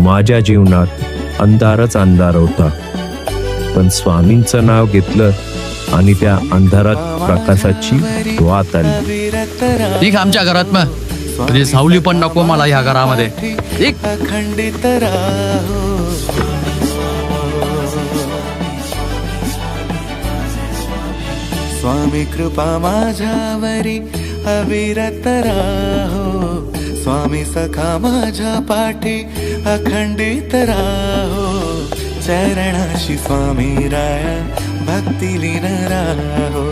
माझ्या जीवनात अंधारच अंधार होता पण स्वामींचं नाव घेतलं आणि त्या अंधारात प्रकाशाची वात आली. ठीक आमच्या घरात मग. तुझी सावली पण नको मला ह्या घरामध्ये. ठीक? राहो स्वामी कृपा माझ्यावरी अविरत राहो. स्वामी सखा माझ्या पाठी अखंडित राहो. चरणाशी स्वामी राया भक्ती लीन राहो.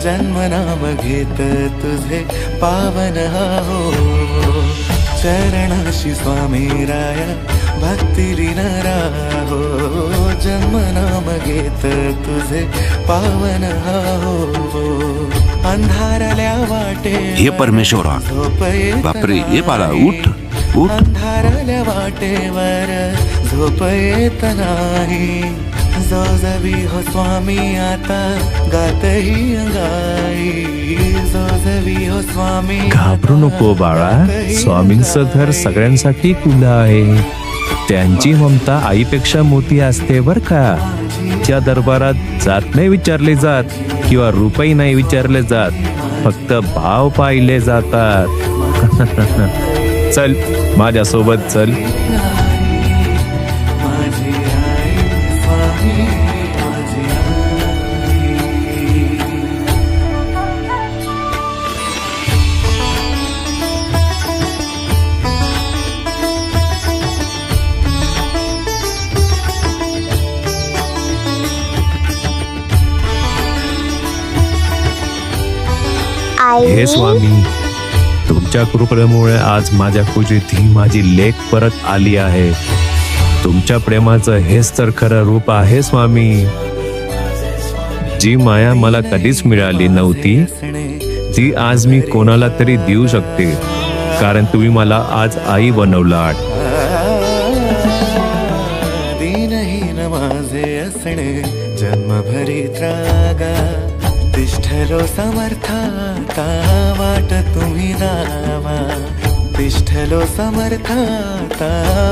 जन्म नाम घेत तुझे पावन हो चरणाशी स्वामी राया भक्ती लीन राहो. जन्म नाम घेत तुझे पावन हो अंधारल्या वाटे हे परमेश्वरा बापरे ये बाळा उठ उठ। अंधारल्या वाटेवर झोप येत नाही जो जवी हो। स्वामी आता गातही अंगाई। जो हो स्वामी घाबरू नको बाळा स्वामींचं घर सगळ्यांसाठी खुलं आहे. त्यांची ममता आईपेक्षा मोठी असते बर का? त्या दरबारात जात नाही विचारले जात किंवा रुपये नाही विचारले जात फक्त भाव पाहिले जातात. चल माझ्यासोबत चल. हे स्वामी तुमच्या कृपेमुळे आज माझ्या कुजीत ही माझी लेख परत आली आहे. तुमच्या प्रेमाचं हेच तर खरं रूप आहे स्वामी. जी माया मला कधीच मिळाली नव्हती ती आज मी कोणाला तरी देऊ शकते कारण तुम्ही मला आज आई बनवला दीनहीन माझे असणे जन्मभरी त्रागा. तिष्ठलो समर्थाता वाट तुम्ही दावा. तिष्ठलो समर्थाता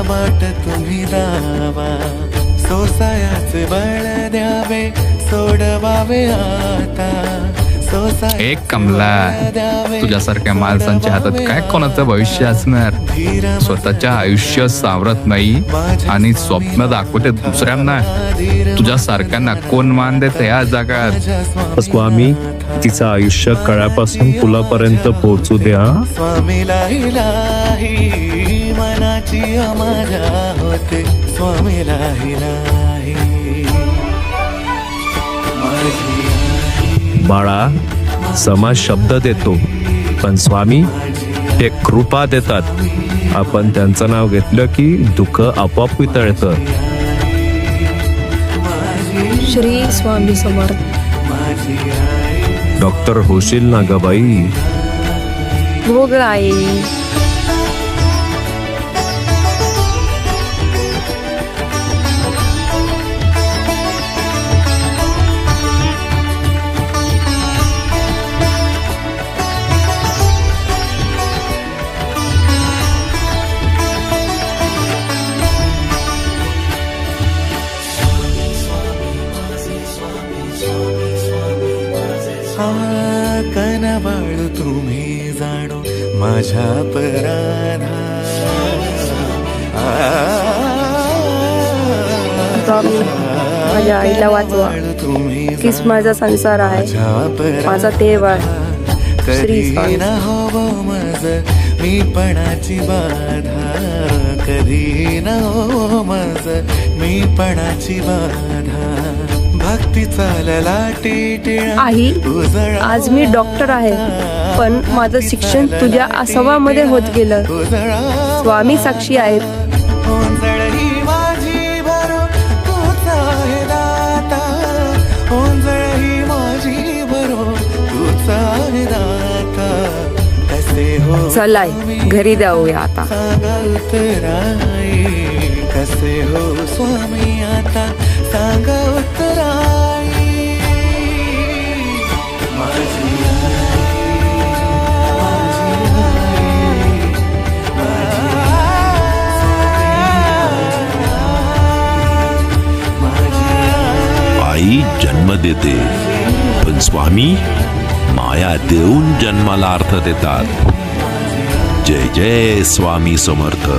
वाट तुम्ही दावा. सोसायाच बळ द्यावे सोडवावे आता. एक कमला तुझ्यासारख्या माणसांच्या हातात काय कोणाचं भविष्य असणार? स्वतःच्या आयुष्य सावरत नाही आणि स्वप्न दाखवते दुसऱ्यांना. तुझ्या सारख्यांना कोण मान देते या जगात? स्वामी तिचं आयुष्य कळ्यापासून पुलापर्यंत पोहोचू द्या. मनाची होते. स्वामीला इलाही माझी बाळा समाज शब्द देतो पण स्वामी ते कृपा देतात. आपण त्यांचं नाव घेतलं की दुःख आपोआप वितळतं. श्री स्वामी समर्थ. माझी आई डॉक्टर होशील ना ग बाई? आई कनवाळू तुम्ही जाणो माझ्या पराधा माझ्या आईला वाचवा. तीच माझा संसार आहे? माझा देव आहे. श्री. न हो मज मी पणाची बाधा. कधी न हो मज मी पणाची बाधा. आई आज मी डॉक्टर आहे पण माझं शिक्षण तुझ्या आसवामध्ये होत गेलं. स्वामी साक्षी आहेत. हो चल आई घरी जाऊया आता. कसे हो स्वामी आता? सांगा उत्तराई. माझी आई जन्म देते. पण स्वामी माया देऊन जन्माला अर्थ देतात. जय जय स्वामी समर्थ.